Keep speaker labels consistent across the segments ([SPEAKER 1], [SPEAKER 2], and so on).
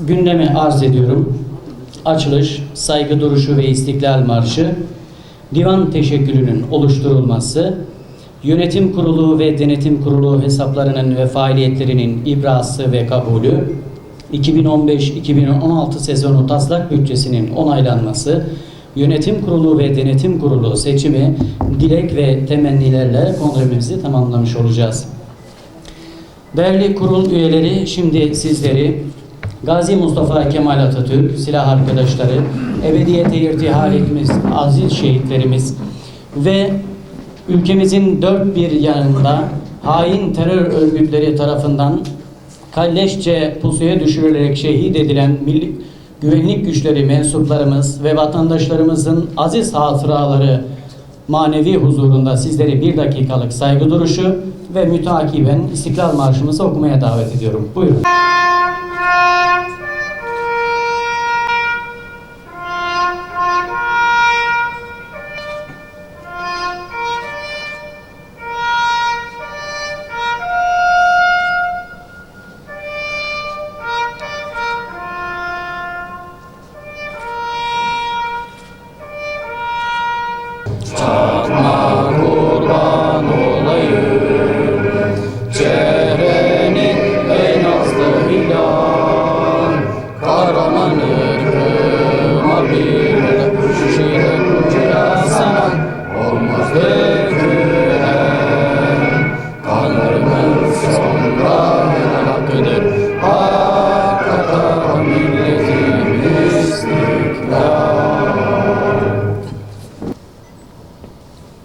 [SPEAKER 1] Gündeme arz ediyorum. Açılış, saygı duruşu ve istiklal marşı, divan teşekkülünün oluşturulması, yönetim kurulu ve denetim kurulu hesaplarının ve faaliyetlerinin ibrası ve kabulü, 2015-2016 sezonu taslak bütçesinin onaylanması, yönetim kurulu ve denetim kurulu seçimi, dilek ve temennilerle kongremizi tamamlamış olacağız. Değerli kurul üyeleri, şimdi sizleri Gazi Mustafa Kemal Atatürk, silah arkadaşları, ebediyete irtihal etmiş aziz şehitlerimiz ve ülkemizin dört bir yanında hain terör örgütleri tarafından kalleşçe pusuya düşürülerek şehit edilen milli güvenlik güçleri mensuplarımız ve vatandaşlarımızın aziz hatıraları manevi huzurunda sizleri bir dakikalık saygı duruşu ve mütakiben İstiklal Marşımızı okumaya davet ediyorum. Buyurun.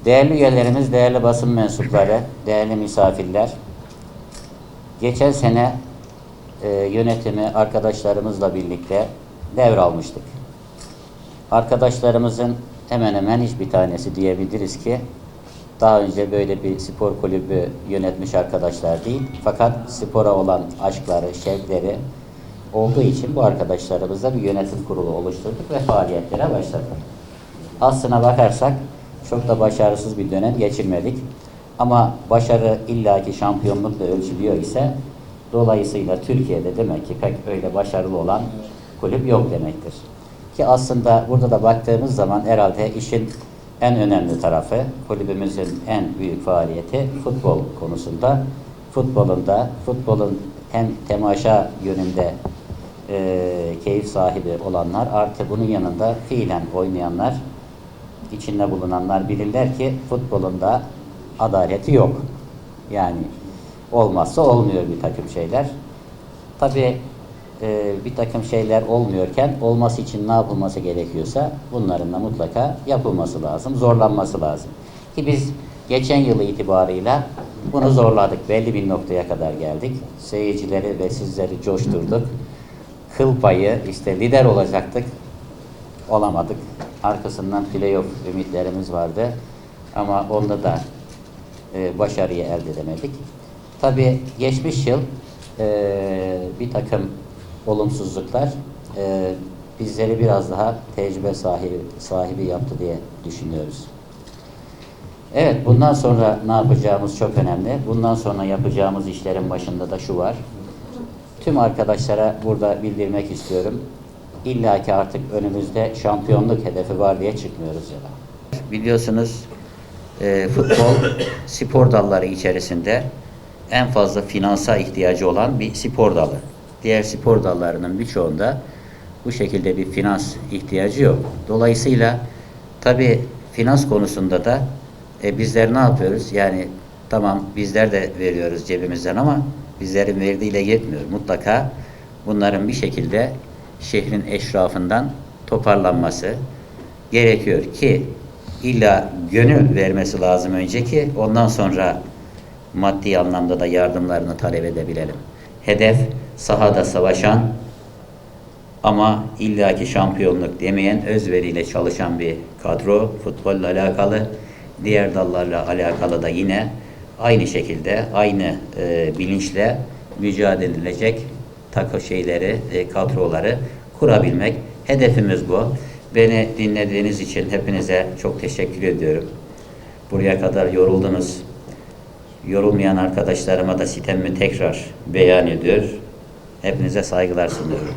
[SPEAKER 2] Değerli üyelerimiz, değerli basın mensupları, değerli misafirler. Geçen sene e, yönetimi arkadaşlarımızla birlikte devralmıştık. Arkadaşlarımızın hemen hemen hiçbir tanesi diyebiliriz ki daha önce böyle bir spor kulübü yönetmiş arkadaşlar değil. Fakat spora olan aşkları, şevkleri olduğu için bu arkadaşlarımızla bir yönetim kurulu oluşturduk ve faaliyetlere başladık. Aslına bakarsak çok da başarısız bir dönem geçirmedik. Ama başarı illaki şampiyonlukla ölçülüyor ise dolayısıyla Türkiye'de demek ki pek öyle başarılı olan kulüp yok demektir. Ki aslında burada da baktığımız zaman herhalde işin en önemli tarafı kulübümüzün en büyük faaliyeti futbol konusunda. Futbolun da futbolun hem temaşa yönünde e, keyif sahibi olanlar artı bunun yanında fiilen oynayanlar içinde bulunanlar bilirler ki futbolunda adaleti yok. Yani olmazsa olmuyor bir takım şeyler. Tabii e, bir takım şeyler olmuyorken olması için ne yapılması gerekiyorsa bunların da mutlaka yapılması lazım, zorlanması lazım. Ki biz geçen yılı itibarıyla bunu zorladık. Belli bir noktaya kadar geldik. Seyircileri ve sizleri coşturduk. Kıl payı işte lider olacaktık olamadık. Arkasından playoff ümitlerimiz vardı. Ama onda da e, başarıyı elde edemedik. Tabii geçmiş yıl e, bir takım olumsuzluklar e, bizleri biraz daha tecrübe sahibi, sahibi yaptı diye düşünüyoruz. Evet, bundan sonra ne yapacağımız çok önemli. Bundan sonra yapacağımız işlerin başında da şu var. Tüm arkadaşlara burada bildirmek istiyorum. İlla ki artık önümüzde şampiyonluk hedefi var diye çıkmıyoruz yola. Biliyorsunuz e, futbol spor dalları içerisinde en fazla finansa ihtiyacı olan bir spor dalı. Diğer spor dallarının birçoğunda bu şekilde bir finans ihtiyacı yok. Dolayısıyla tabi finans konusunda da e, bizler ne yapıyoruz? Yani tamam bizler de veriyoruz cebimizden ama bizlerin verdiğiyle yetmiyor. Mutlaka bunların bir şekilde şehrin eşrafından toparlanması gerekiyor ki illa gönül vermesi lazım önce ki ondan sonra maddi anlamda da yardımlarını talep edebilelim. Hedef sahada savaşan ama illaki şampiyonluk demeyen özveriyle çalışan bir kadro futbolla alakalı diğer dallarla alakalı da yine aynı şekilde, aynı e, bilinçle mücadele edilecek takı şeyleri, e, kadroları kurabilmek. Hedefimiz bu. Beni dinlediğiniz için hepinize çok teşekkür ediyorum. Buraya kadar yoruldunuz. Yorulmayan arkadaşlarıma da sitemimi tekrar beyan ediyor. Hepinize saygılar sunuyorum.